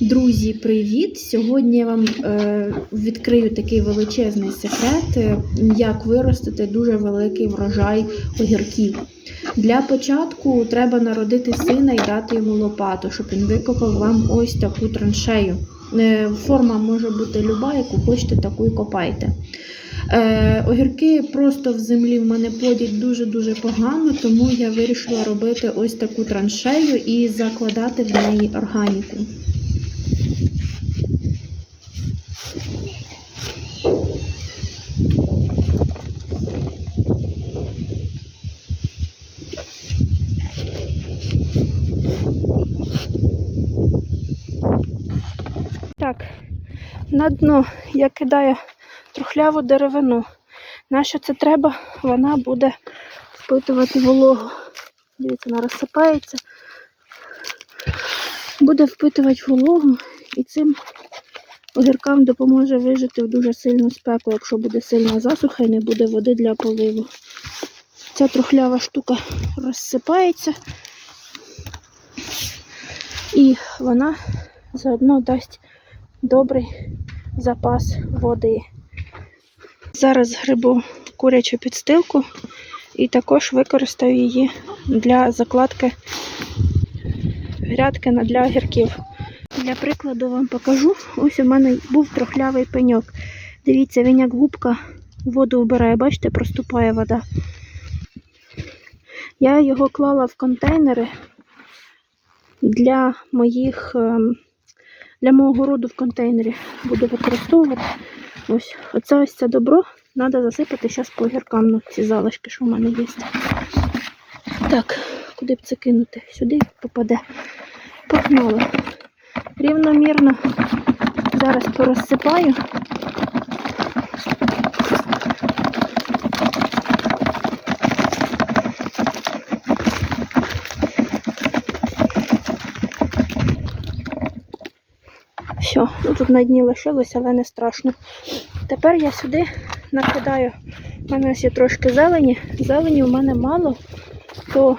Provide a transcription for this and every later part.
Друзі, привіт! Сьогодні я вам е, відкрию такий величезний секрет, е, як виростити дуже великий врожай огірків. Для початку треба народити сина і дати йому лопату, щоб він викопав вам ось таку траншею. Е, форма може бути люба, яку хочете, таку і копайте. Огірки просто в землі в мене плодять дуже-дуже погано, тому я вирішила робити ось таку траншею і закладати в неї органіку. Так, на дно я кидаю трухляву деревину. Нащо це треба? Вона буде впитувати вологу. Дивіться, вона розсипається. Буде впитувати вологу і цим огіркам допоможе вижити в дуже сильну спеку, якщо буде сильна засуха і не буде води для поливу. Ця трухлява штука розсипається і вона заодно дасть добрий запас води. Зараз грибу курячу підстилку і також використаю її для закладки грядки для огірків. Для прикладу вам покажу. Ось у мене був трохлявий пеньок. Дивіться, він як губка воду вбирає, бачите, проступає вода. Я його клала в контейнери для моїх ем, для мого городу в контейнері буду використовувати. Ось оце ось це добро треба засипати зараз по огіркам, ну, ці залишки, що в мене є. Так, куди б це кинути? Сюди попаде. Погнали. Рівномірно зараз порозсипаю. Все, ну тут на дні лишилося, але не страшно. Тепер я сюди накидаю. У мене ось є трошки зелені. Зелені у мене мало, то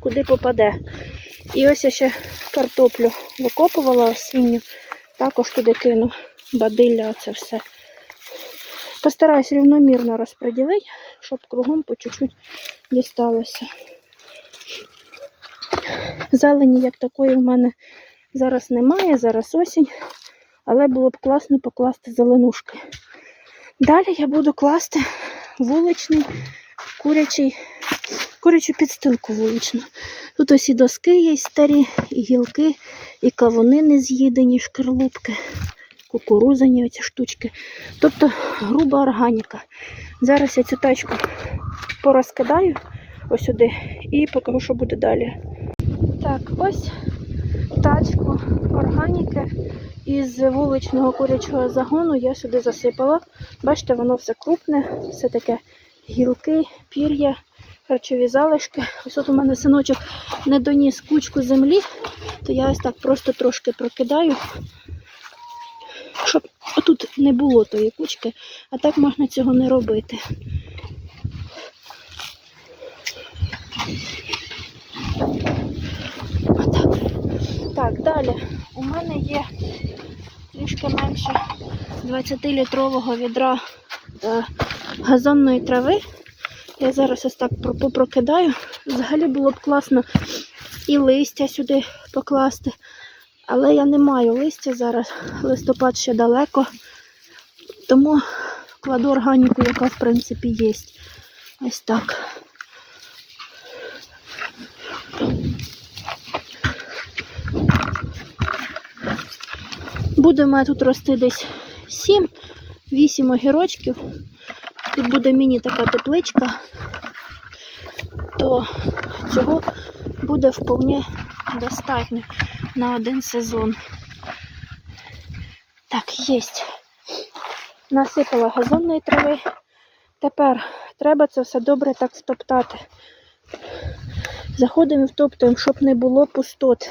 куди попаде. І ось я ще картоплю викопувала осінню, також туди кину бадилля, це все. Постараюсь рівномірно розподілити, щоб кругом по чуть-чуть дісталося. Зелені як такої в мене зараз немає, зараз осінь, але було б класно покласти зеленушки. Далі я буду класти вуличний курячий, курячу підстилку вуличну. Тут ось і доски є старі, і гілки, і кавуни не з'їдені, шкарлупки, кукурузані оці штучки. Тобто груба органіка. Зараз я цю тачку порозкидаю ось сюди і покажу, що буде далі. Так, ось тачку органіки із вуличного курячого загону я сюди засипала. Бачите, воно все крупне, все таке гілки, пір'я, харчові залишки. Ось тут у мене синочок не доніс кучку землі, то я ось так просто трошки прокидаю, щоб отут не було тої кучки, а так можна цього не робити. Так, далі у мене є трішки менше 20-літрового відра е, газонної трави. Я зараз ось так попрокидаю. Взагалі було б класно і листя сюди покласти. Але я не маю листя зараз, листопад ще далеко. Тому кладу органіку, яка в принципі є. Ось так. Буде мене тут рости десь 7-8 огірочків. Тут буде міні така тепличка, то цього буде вполне достатньо на один сезон. Так, є. Насипала газонної трави. Тепер треба це все добре так втоптати. Заходимо і втоптуємо, щоб не було пустот.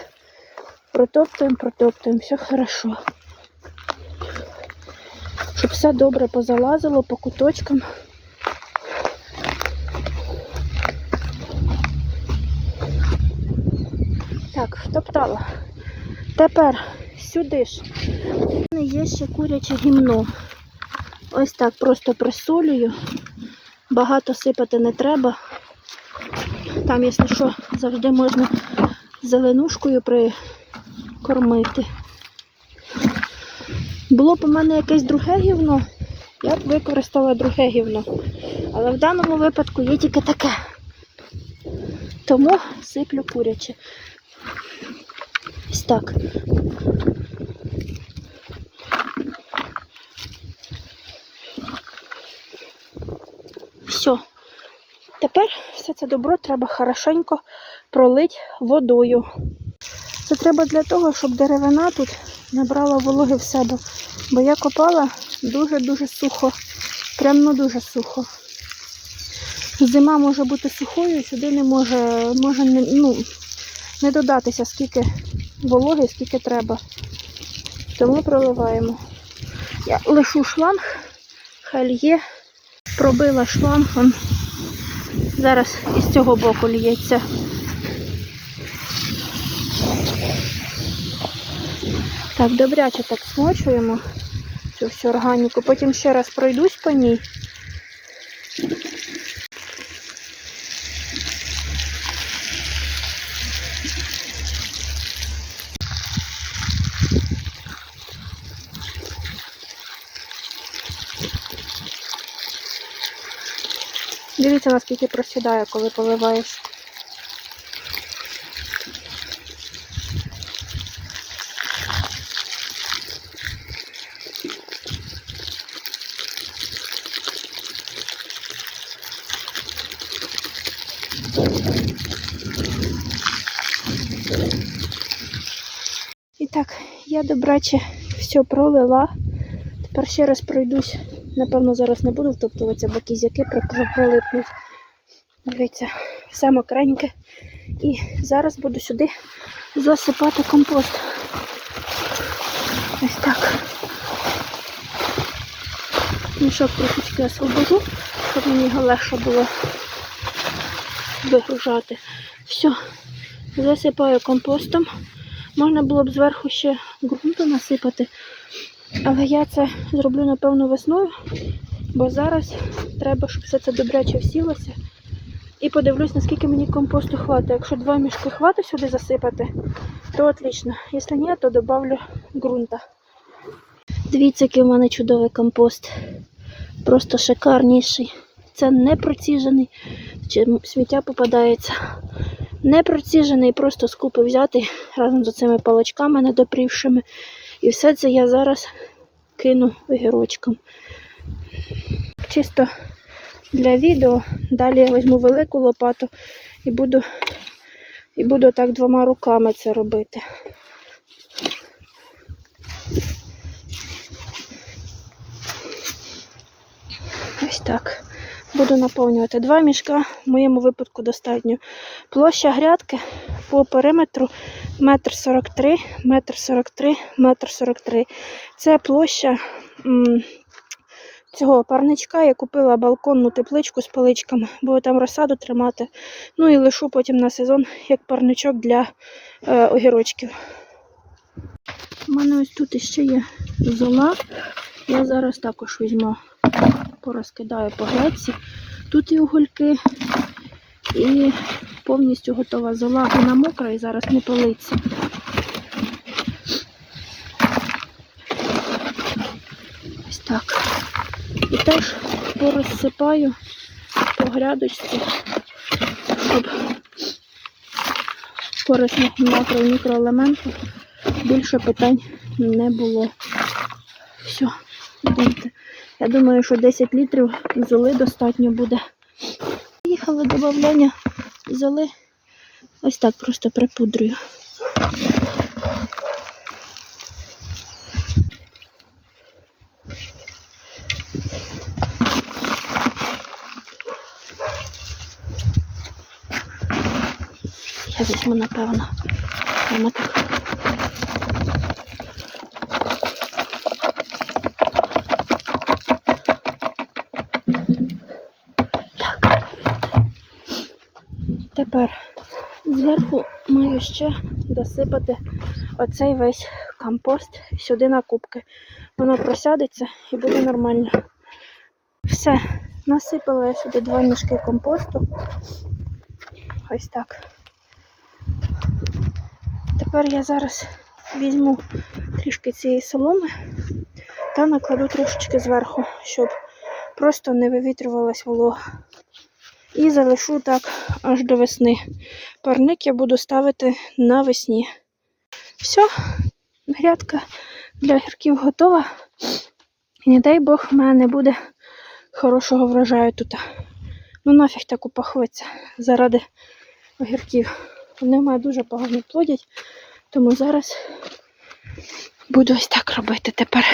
Протоптуємо, протоптуємо, все хорошо. Щоб все добре позалазило по куточкам. Так, втоптала. Тепер сюди ж. У мене є ще куряче гімно. Ось так просто присолюю. Багато сипати не треба. Там, якщо що, завжди можна зеленушкою прикормити. Було б у мене якесь друге гівно, я б використала друге гівно. Але в даному випадку є тільки таке. Тому сиплю куряче. Ось так. Все. Тепер все це добро треба хорошенько пролити водою. Це треба для того, щоб деревина тут набрала вологи в себе. Бо я копала дуже-дуже сухо. Прям ну дуже сухо. Зима може бути сухою, сюди не може, може не, ну, не додатися, скільки вологи, скільки треба. Тому проливаємо. Я лишу шланг, хай лє, пробила шланг. Зараз із цього боку лється. Так, добряче так смочуємо цю всю органіку. Потім ще раз пройдусь по ній. Дивіться, наскільки просідає, коли поливаєш. Так, я добраче все пролила. Тепер ще раз пройдусь. Напевно, зараз не буду втоптуватися, бо кізяки прилипнуть. Дивіться, все мокреньке. І зараз буду сюди засипати компост. Ось так. Мішок трошечки освобожу, щоб мені його легше було вигружати. Все, засипаю компостом. Можна було б зверху ще ґрунту насипати, але я це зроблю, напевно, весною, бо зараз треба, щоб все це добряче всілося. І подивлюсь, наскільки мені компосту хватить. Якщо два мішки хватить сюди засипати, то отлично. Якщо ні, то додавлю ґрунта. Дивіться, який в мене чудовий компост. Просто шикарніший. Це не проціжений, чи сміття попадається. Не проціжений, просто скупи взяти разом з цими паличками недопрівшими. І все це я зараз кину огірочком. Чисто для відео. Далі я візьму велику лопату і буду, і буду так двома руками це робити. Ось так. Буду наповнювати два мішка. В моєму випадку достатньо. Площа грядки по периметру метр сорок три, метр сорок три, метр сорок три. Це площа м, цього парничка. Я купила балконну тепличку з паличками, бо там розсаду тримати. Ну і лишу потім на сезон як парничок для е, огірочків. У мене ось тут іще є зола. Я зараз також візьму, порозкидаю по грядці. Тут і угольки, і повністю готова зола. Вона мокра і зараз не палиться. Ось так. І теж порозсипаю по грядочці, щоб корисних макро і мікроелементів більше питань не було. Все, йдемте. Я думаю, що 10 літрів золи достатньо буде. Їхали додавлення золи. Ось так просто припудрюю. Я візьму, напевно, саме Тепер зверху маю ще досипати оцей весь компост сюди на кубки. Воно просядеться і буде нормально. Все, насипала я сюди два мішки компосту. Ось так. Тепер я зараз візьму трішки цієї соломи та накладу трошечки зверху, щоб просто не вивітрювалась волога. І залишу так аж до весни. Парник я буду ставити навесні. Все, грядка для огірків готова. Не дай Бог, в мене не буде хорошого врожаю тут. Ну нафіг так упахується заради огірків. Вони в мене дуже погано плодять, тому зараз буду ось так робити тепер.